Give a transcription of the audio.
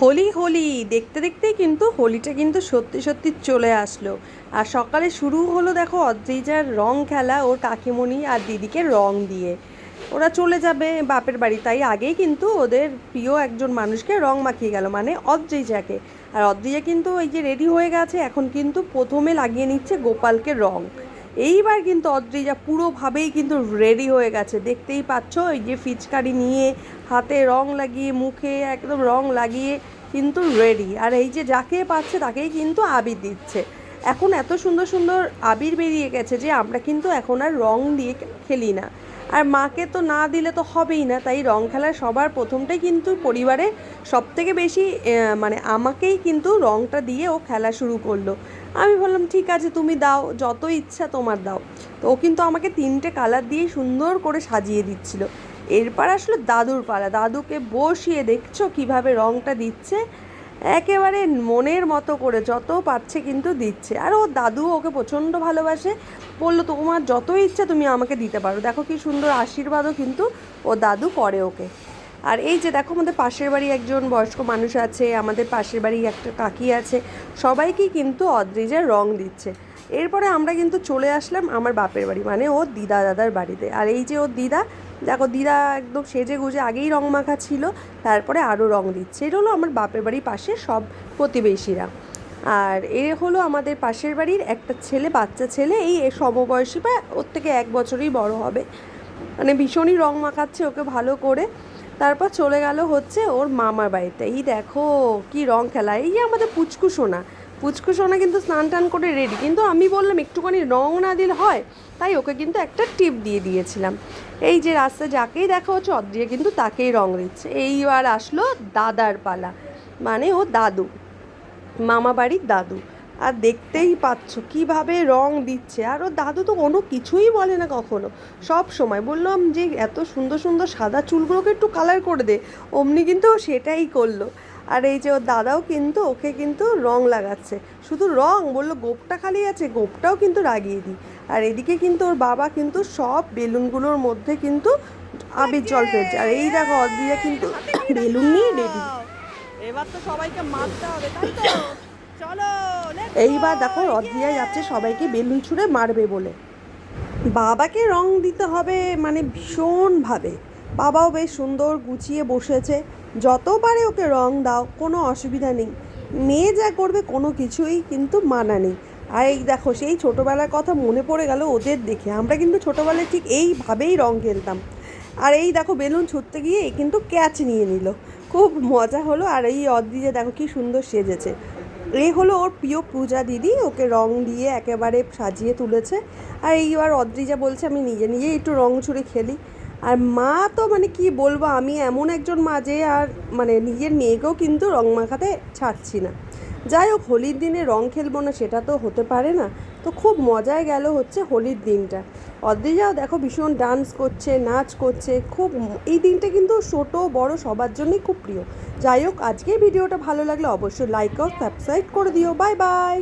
হোলি হোলি, দেখতে দেখতেই কিন্তু হোলিটা কিন্তু সত্যি সত্যি চলে আসলো। আর সকালে শুরু হলো দেখো অদ্রিজার রং খেলা ওর কাকিমণি আর দিদিকে রং দিয়ে। ওরা চলে যাবে বাপের বাড়ি, তাই আগেই কিন্তু ওদের প্রিয় একজন মানুষকে রং মাখিয়ে গেল মানে অদ্রিজাকে। আর অদ্রিজা কিন্তু ওই যে রেডি হয়ে গেছে, এখন কিন্তু প্রথমে লাগিয়ে নিচ্ছে গোপালকে রং। এইবার কিন্তু অদ্রিজা পুরোভাবেই কিন্তু রেডি হয়ে গেছে। দেখতেই পাচ্ছ, এই যে ফিচকারি নিয়ে হাতে রং লাগিয়ে, মুখে একদম রং লাগিয়ে কিন্তু রেডি আর এই যে যাকে পাচ্ছে তাকেই কিন্তু আবির দিচ্ছে। এখন এত সুন্দর সুন্দর আবির বেরিয়ে গেছে যে আমরা কিন্তু এখন আর রং দিয়ে খেলি না। আর মাকে তো না দিলে তো হবেই না, তাই রং খেলা সবার প্রথমটাই কিন্তু পরিবারে সব থেকে বেশি মানে আমাকেই কিন্তু রংটা দিয়ে ও খেলা শুরু করল। আমি বললাম, ঠিক আছে, তুমি দাও, যত ইচ্ছা তোমার দাও। তো ও কিন্তু আমাকে তিনটে কালার দিয়ে সুন্দর করে সাজিয়ে দিচ্ছিল। এরপর আসলো দাদুর পালা। দাদুকে বসিয়ে দেখছ কীভাবে রংটা দিচ্ছে। একেবারে মনের মতো করে যত পাচ্ছে কিন্তু দিচ্ছে। আর ওর দাদু ওকে প্রচণ্ড ভালোবাসে। বলল, তোমার যত ইচ্ছা তুমি আমাকে দিতে পারো। দেখো কি সুন্দর আশীর্বাদও কিন্তু ও দাদু করে ওকে। আর এই যে দেখো আমাদের পাশের বাড়ি একজন বয়স্ক মানুষ আছে, আমাদের পাশের বাড়ি একটা কাকি আছে। সবাইকেই কিন্তু অদ্রিজের রং দিচ্ছে। এরপরে আমরা কিন্তু চলে আসলাম আমার বাপের বাড়ি মানে ওর দিদা দাদার বাড়িতে। আর এই যে ওর দিদা, দেখো দিদা একদম সেজে গুজে আগেই রং মাখা ছিল, তারপরে আরও রং দিচ্ছে। এটা হলো আমার বাপের বাড়ির পাশে সব প্রতিবেশীরা। আর এ হলো আমাদের পাশের বাড়ির একটা ছেলে, বাচ্চা ছেলে, এই সমবয়সী বা ওর থেকে এক বছরই বড় হবে। মানে ভীষণই রং মাখাচ্ছে ওকে ভালো করে। তারপর চলে গেল হচ্ছে ওর মামার বাড়িতে। এই দেখো কি রং খেলা। এই যে আমাদের পুচকু সোনা পুচকু সোনা কিন্তু স্নান টান করে রেডি কিন্তু আমি বললাম, একটুখানি রং না দিলে হয়? তাই ওকে কিন্তু একটা টিপ দিয়ে দিয়েছিলাম। এই যে রাস্তায় যাকেই দেখা হচ্ছে, অদ্রিয়া কিন্তু তাকেই রং দিচ্ছে। এইবার আসলো দাদার পালা মানে ও দাদু মামা বাড়ির দাদু। আর দেখতেই পাচ্ছ কীভাবে রং দিচ্ছে। আর ও দাদু তো কোনো কিছুই বলে না কখনো। সব সময় বললাম যে, এত সুন্দর সুন্দর সাদা চুলগুলোকে একটু কালার করে দে। অমনি কিন্তু সেটাই করল। আর এই যে ওর দাদাও কিন্তু ওকে কিন্তু রং লাগাচ্ছে। শুধু রং বলল গোপটা খালি আছে গোপটাও কিন্তু লাগিয়ে দিই। আর এদিকে কিন্তু ওর বাবা কিন্তু সব বেলুনগুলোর মধ্যে কিন্তু আবির জল ফেলছে। আর এই দেখো অদ্রিয়া কিন্তু বেলুন নিয়ে রেডি এবার তো সবাইকে মারতে হবে তাই তো? চলো এইবার দেখো অদ্রিয়া যাচ্ছে সবাইকে বেলুন ছুঁড়ে মারবে বলে। বাবাকে রং দিতে হবে মানে ভীষণভাবে। বাবাও বেশ সুন্দর গুছিয়ে বসেছে। যত পারে ওকে রং দাও, কোনো অসুবিধা নেই। মেয়ে যা করবে কোনো কিছুই কিন্তু মানা নেই। আর এই দেখো, সেই ছোটোবেলার কথা মনে পড়ে গেল ওদের দেখে। আমরা কিন্তু ছোটোবেলায় ঠিক এইভাবেই রং খেলতাম। আর এই দেখো, বেলুন ছুটতে গিয়ে কিন্তু ক্যাচ নিয়ে নিল। খুব মজা হলো। আর এই অদ্রিজা দেখো, কি সুন্দর সেজেছে। এ হলো ওর প্রিয় পূজা দিদি। ওকে রং দিয়ে একেবারে সাজিয়ে তুলেছে। আর এইবার অদ্রিজা বলছে, আমি নিজে নিজেই একটু রং ছুঁড়ে খেলি। আর মা তো মানে কি বলব, আমি এমন একজন মা যে আর মানে নিজের মেয়েকেও কিন্তু রং মাখাতে ছাড়ছি না। যাই হোক, হোলির দিনে রং খেলব না সেটা তো হতে পারে না। তো খুব মজায় গেল হচ্ছে হোলির দিনটা। অদ্রিজাও দেখো ভীষণ ডান্স করছে, নাচ করছে, খুব এই দিনটা কিন্তু ছোটো, বড় সবার জন্যই খুব প্রিয়। যাই হোক আজকে ভিডিওটা ভালো লাগলে অবশ্যই লাইক আর সাবস্ক্রাইব করে দিও। Bye bye